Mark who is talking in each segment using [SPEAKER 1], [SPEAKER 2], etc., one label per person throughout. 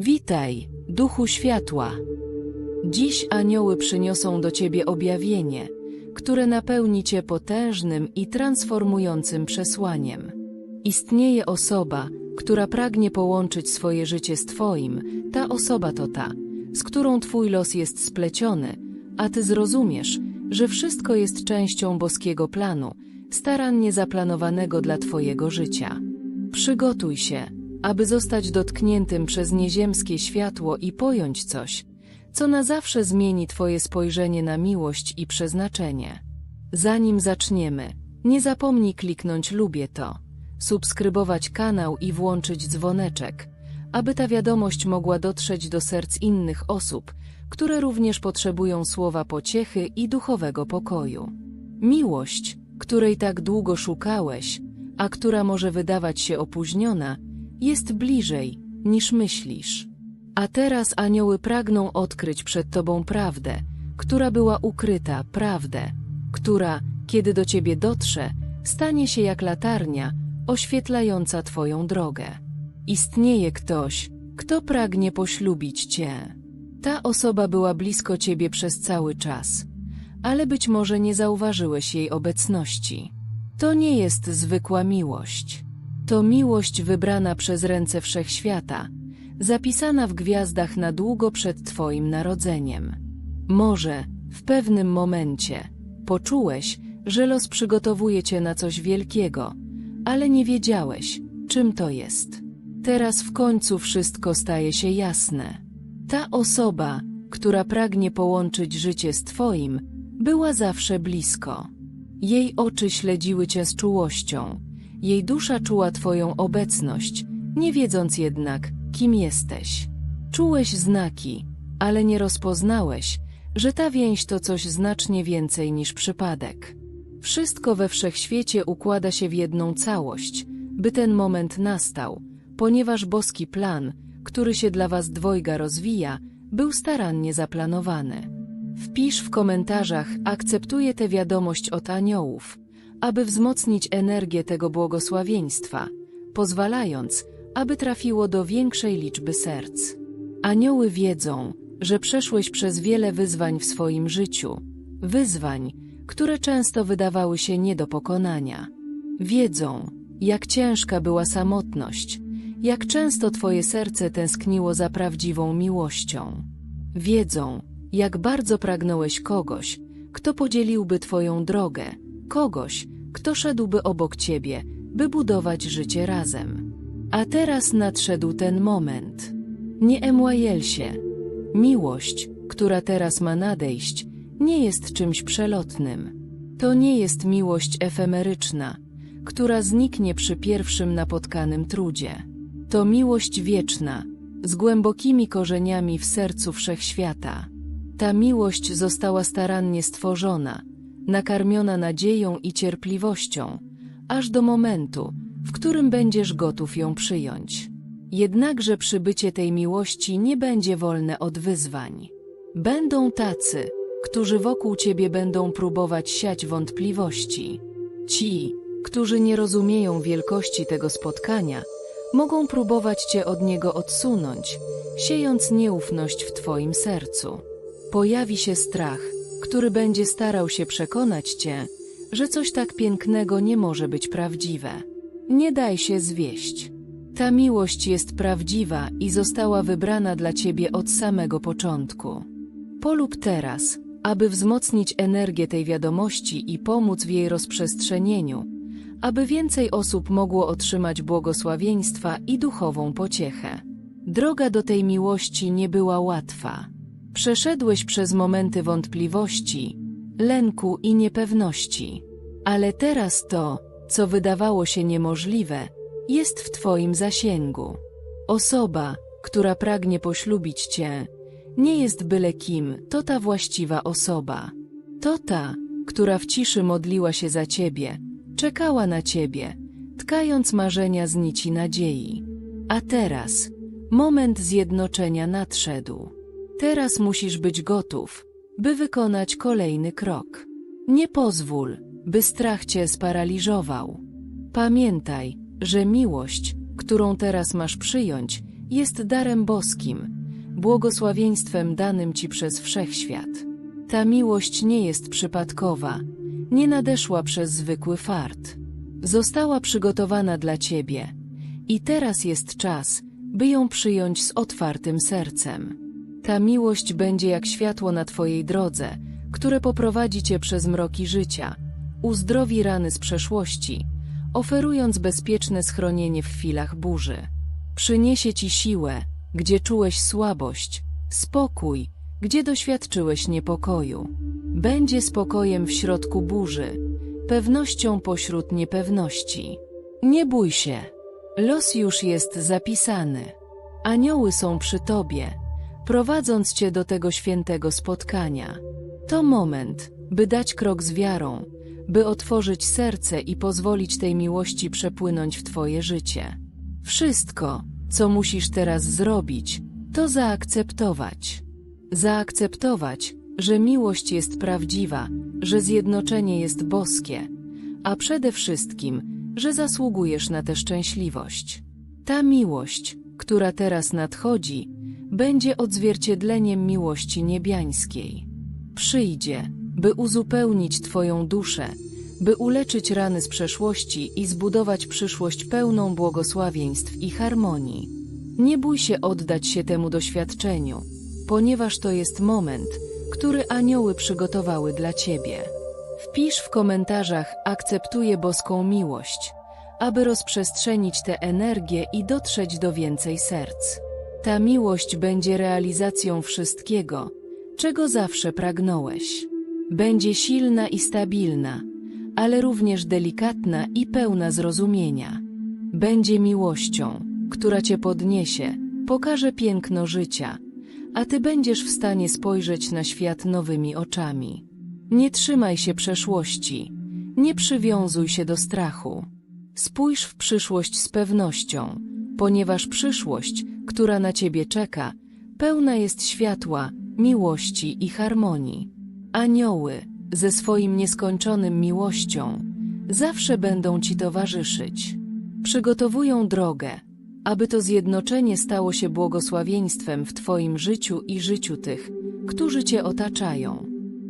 [SPEAKER 1] Witaj, duchu światła. Dziś anioły przyniosą do ciebie objawienie, które napełni cię potężnym i transformującym przesłaniem. Istnieje osoba, która pragnie połączyć swoje życie z twoim. Ta osoba to ta, z którą twój los jest spleciony, a ty zrozumiesz, że wszystko jest częścią boskiego planu, starannie zaplanowanego dla twojego życia. Przygotuj się, aby zostać dotkniętym przez nieziemskie światło i pojąć coś, co na zawsze zmieni Twoje spojrzenie na miłość i przeznaczenie. Zanim zaczniemy, nie zapomnij kliknąć lubię to, subskrybować kanał i włączyć dzwoneczek, aby ta wiadomość mogła dotrzeć do serc innych osób, które również potrzebują słowa pociechy i duchowego pokoju. Miłość, której tak długo szukałeś, a która może wydawać się opóźniona, jest bliżej, niż myślisz. A teraz anioły pragną odkryć przed Tobą prawdę, która była ukryta, prawdę, która, kiedy do Ciebie dotrze, stanie się jak latarnia, oświetlająca Twoją drogę. Istnieje ktoś, kto pragnie poślubić Cię. Ta osoba była blisko Ciebie przez cały czas, ale być może nie zauważyłeś jej obecności. To nie jest zwykła miłość. To miłość wybrana przez ręce wszechświata, zapisana w gwiazdach na długo przed Twoim narodzeniem. Może, w pewnym momencie, poczułeś, że los przygotowuje Cię na coś wielkiego, ale nie wiedziałeś, czym to jest. Teraz w końcu wszystko staje się jasne. Ta osoba, która pragnie połączyć życie z Twoim, była zawsze blisko. Jej oczy śledziły Cię z czułością, jej dusza czuła Twoją obecność, nie wiedząc jednak, kim jesteś. Czułeś znaki, ale nie rozpoznałeś, że ta więź to coś znacznie więcej niż przypadek. Wszystko we wszechświecie układa się w jedną całość, by ten moment nastał, ponieważ boski plan, który się dla Was dwojga rozwija, był starannie zaplanowany. Wpisz w komentarzach akceptuję tę wiadomość od aniołów, aby wzmocnić energię tego błogosławieństwa, pozwalając, aby trafiło do większej liczby serc. Anioły wiedzą, że przeszłeś przez wiele wyzwań w swoim życiu, wyzwań, które często wydawały się nie do pokonania. Wiedzą, jak ciężka była samotność, jak często Twoje serce tęskniło za prawdziwą miłością. Wiedzą, jak bardzo pragnąłeś kogoś, kto podzieliłby Twoją drogę, kogoś, kto szedłby obok Ciebie, by budować życie razem. A teraz nadszedł ten moment. Nie emłajel się. Miłość, która teraz ma nadejść, nie jest czymś przelotnym. To nie jest miłość efemeryczna, która zniknie przy pierwszym napotkanym trudzie. To miłość wieczna, z głębokimi korzeniami w sercu wszechświata. Ta miłość została starannie stworzona, nakarmiona nadzieją i cierpliwością, aż do momentu, w którym będziesz gotów ją przyjąć. Jednakże przybycie tej miłości nie będzie wolne od wyzwań. Będą tacy, którzy wokół ciebie będą próbować siać wątpliwości. Ci, którzy nie rozumieją wielkości tego spotkania, mogą próbować cię od niego odsunąć, siejąc nieufność w twoim sercu. Pojawi się strach, który będzie starał się przekonać cię, że coś tak pięknego nie może być prawdziwe. Nie daj się zwieść. Ta miłość jest prawdziwa i została wybrana dla ciebie od samego początku. Polub teraz, aby wzmocnić energię tej wiadomości i pomóc w jej rozprzestrzenieniu, aby więcej osób mogło otrzymać błogosławieństwa i duchową pociechę. Droga do tej miłości nie była łatwa. Przeszedłeś przez momenty wątpliwości, lęku i niepewności. Ale teraz to, co wydawało się niemożliwe, jest w Twoim zasięgu. Osoba, która pragnie poślubić Cię, nie jest byle kim, to ta właściwa osoba. To ta, która w ciszy modliła się za Ciebie, czekała na Ciebie, tkając marzenia z nici nadziei. A teraz, moment zjednoczenia nadszedł. Teraz musisz być gotów, by wykonać kolejny krok. Nie pozwól, by strach cię sparaliżował. Pamiętaj, że miłość, którą teraz masz przyjąć, jest darem boskim, błogosławieństwem danym Ci przez wszechświat. Ta miłość nie jest przypadkowa, nie nadeszła przez zwykły fart. Została przygotowana dla Ciebie i teraz jest czas, by ją przyjąć z otwartym sercem. Ta miłość będzie jak światło na Twojej drodze, które poprowadzi Cię przez mroki życia, uzdrowi rany z przeszłości, oferując bezpieczne schronienie w chwilach burzy. Przyniesie Ci siłę, gdzie czułeś słabość, spokój, gdzie doświadczyłeś niepokoju. Będzie spokojem w środku burzy, pewnością pośród niepewności. Nie bój się, los już jest zapisany. Anioły są przy Tobie, prowadząc Cię do tego świętego spotkania. To moment, by dać krok z wiarą, by otworzyć serce i pozwolić tej miłości przepłynąć w Twoje życie. Wszystko, co musisz teraz zrobić, to zaakceptować. Zaakceptować, że miłość jest prawdziwa, że zjednoczenie jest boskie, a przede wszystkim, że zasługujesz na tę szczęśliwość. Ta miłość, która teraz nadchodzi, będzie odzwierciedleniem miłości niebiańskiej. Przyjdzie, by uzupełnić Twoją duszę, by uleczyć rany z przeszłości i zbudować przyszłość pełną błogosławieństw i harmonii. Nie bój się oddać się temu doświadczeniu, ponieważ to jest moment, który anioły przygotowały dla Ciebie. Wpisz w komentarzach akceptuję boską miłość, aby rozprzestrzenić tę energię i dotrzeć do więcej serc. Ta miłość będzie realizacją wszystkiego, czego zawsze pragnąłeś. Będzie silna i stabilna, ale również delikatna i pełna zrozumienia. Będzie miłością, która cię podniesie, pokaże piękno życia, a ty będziesz w stanie spojrzeć na świat nowymi oczami. Nie trzymaj się przeszłości, nie przywiązuj się do strachu. Spójrz w przyszłość z pewnością, ponieważ przyszłość, która na ciebie czeka, pełna jest światła, miłości i harmonii. Anioły, ze swoim nieskończonym miłością, zawsze będą ci towarzyszyć. Przygotowują drogę, aby to zjednoczenie stało się błogosławieństwem w Twoim życiu i życiu tych, którzy Cię otaczają.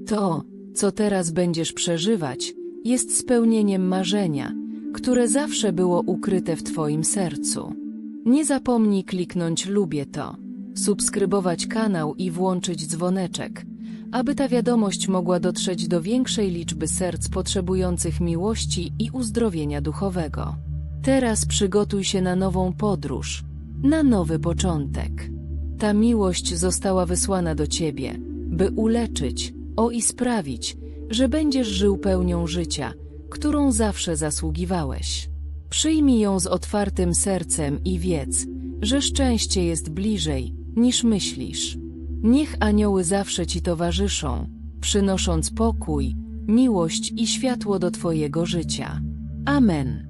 [SPEAKER 1] To, co teraz będziesz przeżywać, jest spełnieniem marzenia, które zawsze było ukryte w Twoim sercu. Nie zapomnij kliknąć lubię to, subskrybować kanał i włączyć dzwoneczek, aby ta wiadomość mogła dotrzeć do większej liczby serc potrzebujących miłości i uzdrowienia duchowego. Teraz przygotuj się na nową podróż, na nowy początek. Ta miłość została wysłana do Ciebie, by uleczyć, o i sprawić, że będziesz żył pełnią życia, którą zawsze zasługiwałeś. Przyjmij ją z otwartym sercem i wiedz, że szczęście jest bliżej, niż myślisz. Niech anioły zawsze Ci towarzyszą, przynosząc pokój, miłość i światło do Twojego życia. Amen.